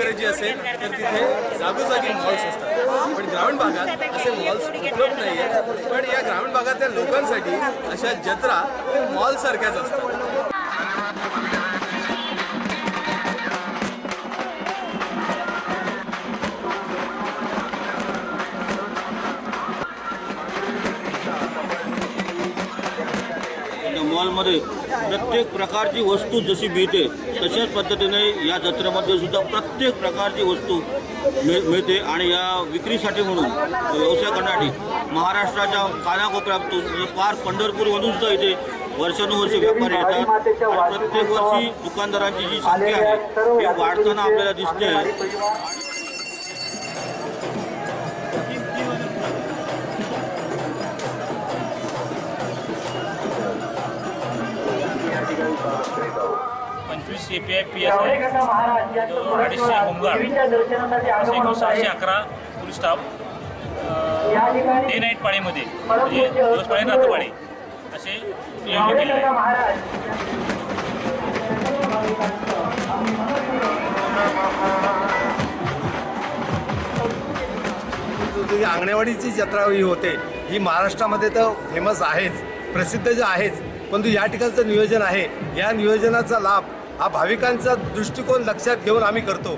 तर तिथे जागोजागी मॉल्स असतात. पण ग्रामीण भागात असे मॉल्स उपलब्ध नाही आहेत पण या ग्रामीण भागातल्या लोकांसाठी अशा जत्रा मॉलसारख्याच असतात. मॉलमध्ये प्रत्येक प्रकारची वस्तू जशी मिळते तशाच पद्धतीने या जत्रेमध्ये सुद्धा प्रत्येक प्रकारची वस्तू मिळ मिळते आणि या विक्रीसाठी म्हणून व्यवसाय करण्यासाठी महाराष्ट्राच्या कानाकोपऱ्यातून म्हणजे पार पंढरपूरमधून सुद्धा इथे वर्षानुवर्षे व्यापारी येतात. प्रत्येक वर्षी दुकानदारांची जी संख्या आहे ती वाढताना आपल्याला दिसते. आहे पंचवीस A P I P S अडीचशे होमगार्ड असे एकूण सहाशे अकरा पोलीस स्टाफ डे नाईट पाळीमध्ये म्हणजे दिवस पाळी रात्र पाळी असे नियोजन केले आहे. जी जत्रा ही होते. ही महाराष्ट्रामध्ये तर फेमस आहेच प्रसिद्ध जे आहेच परंतु या ठिकाणचं नियोजन आहे. या नियोजनाचा लाभ हा भाविकांचा दृष्टिकोन लक्षात घेऊन आम्ही करतो.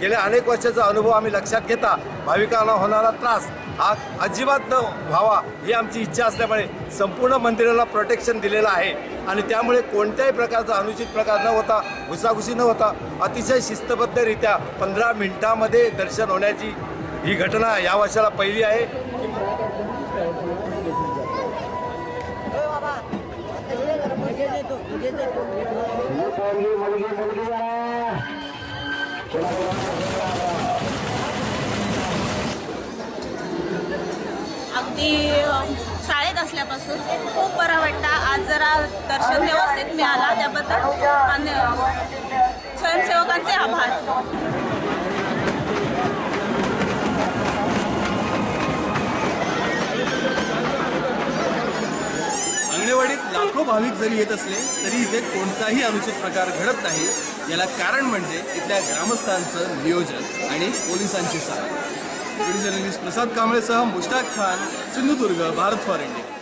गेल्या अनेक वर्षाचा अनुभव आम्ही लक्षात घेता भाविकांना होणारा त्रास. हा अजिबात न व्हावा ही आमची इच्छा असल्यामुळे संपूर्ण मंदिराला प्रोटेक्शन दिलेलं आहे. आणि त्यामुळे कोणत्याही प्रकारचा अनुचित प्रकार न होता घुसाघुसी न होता अतिशय शिस्तबद्धरित्या पंधरा मिनिटामध्ये दर्शन होण्याची ही घटना या वर्षाला पहिली आहे. हो मुलगी अ, शाळेत असल्यापासून खूप बरं वाटला. आज जरा दर्शन व्यवस्थित मिळाला त्याबद्दल. आणि स्वयंसेवकांचे आभार. अंगणेवाडीत लाखो भाविक जरी येत असले तरी इथे कोणताही अनुचित प्रकार घडत नाही. याला कारण म्हणजे इथल्या ग्रामस्थांचं नियोजन आणि पोलिसांची साथ. व्हिडिओ जर्नलिस्ट प्रसाद कांबळेसह मुश्ताक खान सिंधुदुर्ग भारत फॉर इंडिया.